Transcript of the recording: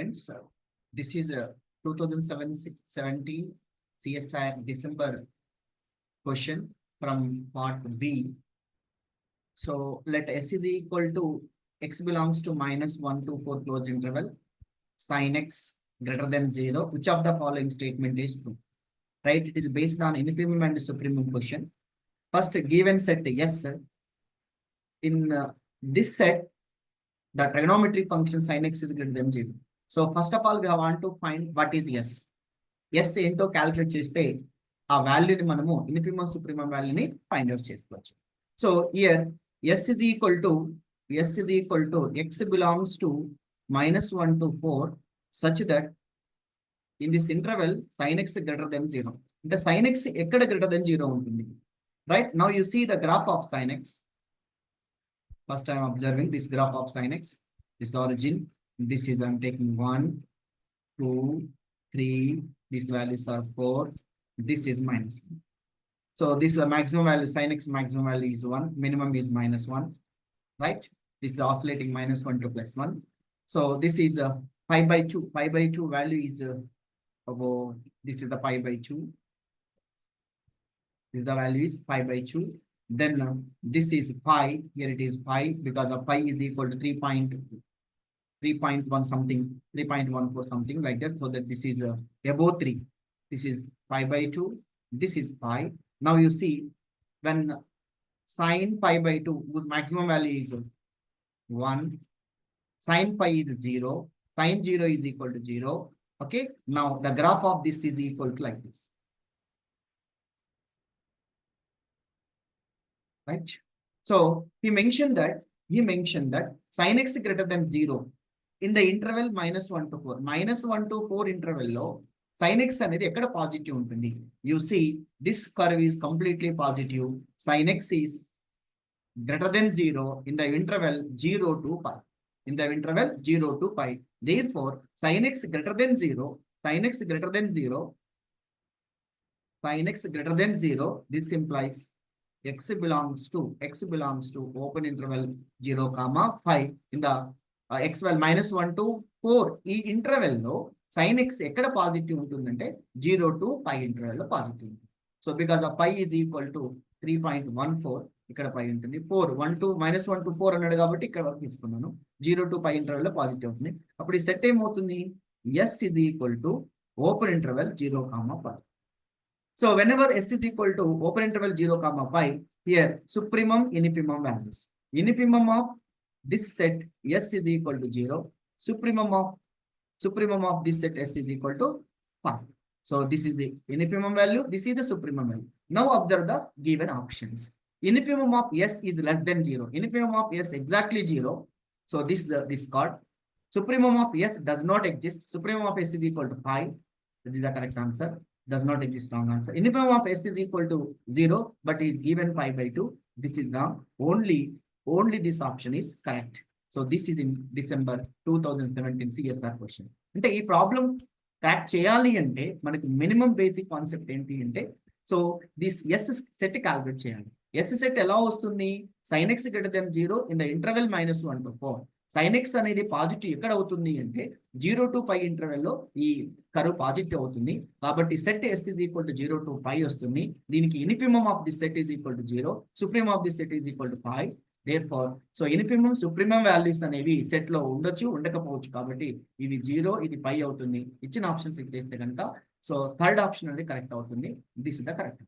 applicants. So this is uh, a 2017 CSIR December question from part B. So let S is equal to x belongs to minus 1 to 4 closed interval, sin x greater than 0, which of the following statement is true? Right, it is based on infimum and supremum question. First, given set yes, sir. in uh, this set, the trigonometric function sin x is greater than 0. So first of all we want to find what is S S ఏంటో calculate చేస్తే ఆ వాల్యూని మనము ఇన్క్రిమల్ supremum వాల్యూని find out చేసుకోవచ్చు. So here S ఇది equal to S ఇది equal to x belongs to minus one to four such that in this interval sine x greater than zero అంటే సైన్ ఎక్స్ ఎక్కడ గ్రేటర్ దెన్ జీరో ఉంటుంది? Right now you see the graph of sine x first I'm observing this graph of sine x this origin this is I'm taking one, two, three, these values are four, this is minus. So this is the maximum value, sin x maximum value is one, minimum is minus one, right? This is oscillating minus one to plus one. So this is a pi by two, pi by two value is uh, about, this is the pi by two. This the value is pi by two. Then uh, this is pi, here it is pi because of pi is equal to three 3.1 something, 3.14 something like that. So that this is uh, above 3. This is pi by 2. This is pi. Now you see when sine pi by 2, with maximum value is 1. Sine pi is 0. Sine 0 is equal to 0. Okay. Now the graph of this is equal to like this. Right. So he mentioned that he mentioned that sine x greater than 0 in the interval minus one to four minus one to four ఇంటర్వెల్లో sine x అనేది ఎక్కడ positive ఉంటుంది? You see this curve is completely positive sine x is greater than zero in the interval zero to five in the interval zero to five therefore sine x greater than zero sine x greater than zero sin x than than this this x belongs to x belongs to open interval zero comma five in the x well minus one to four ఈ ఇంటర్వెల్లో sine x ఎక్కడ positive ఉంటుందంటే zero to pi ఇంటర్వెల్లో positive ఉంటుంది so because ఆ pi is equal to three point one four ఇక్కడ pi ఉంటుంది. Four one two minus one to four అన్నాడు కాబట్టి ఇక్కడ వరకు తీసుకున్నాను. జీరో టు పై ఇంటర్వెల్లో పాజిటివ్ అవుతుంది. అప్పుడు ఈ సెట్ ఏమవుతుంది? ఎస్ ఇది equal to open interval zero comma pi so whenever S is equal to open interval zero comma pi here supremum infimum values infimum of this set S is equal to zero, supremum of, supremum of this set S is equal to five. So this is the infimum value, this is the supremum value. Now observe the given options. Infimum of S is less than zero, infimum of S exactly zero. So this the this card. Supremum of S does not exist, supremum of S is equal to five. That is the correct answer. Does not exist wrong answer. Infimum of S is equal to zero, but is given five by two. This is the only only this option is correct. So this is in December 2017 CSR question. అంటే ఈ problem track చేయాలి అంటే మనకి minimum basic concept ఏంటి అంటే so this S set calculate చేయాలి. S set ఎలా వస్తుంది? Sine x greater than zero in the interval minus one to four sine x అనేది పాజిటివ్ ఎక్కడ అవుతుంది అంటే జీరో టు పై ఇంటర్వెల్లో ఈ కరువు పాజిటివ్ అవుతుంది. కాబట్టి set S is equal to zero to pi వస్తుంది. దీనికి infimum of the set is equal to zero supreme of the set is equal to five therefore so infimum supremum values అనేవి సెట్లో ఉండొచ్చు ఉండకపోవచ్చు కాబట్టి ఇది జీరో ఇది పై అవుతుంది. ఇచ్చిన ఆప్షన్స్ ఇచ్చేస్తే కనుక సో థర్డ్ ఆప్షన్ అనేది కరెక్ట్ అవుతుంది. This is the correct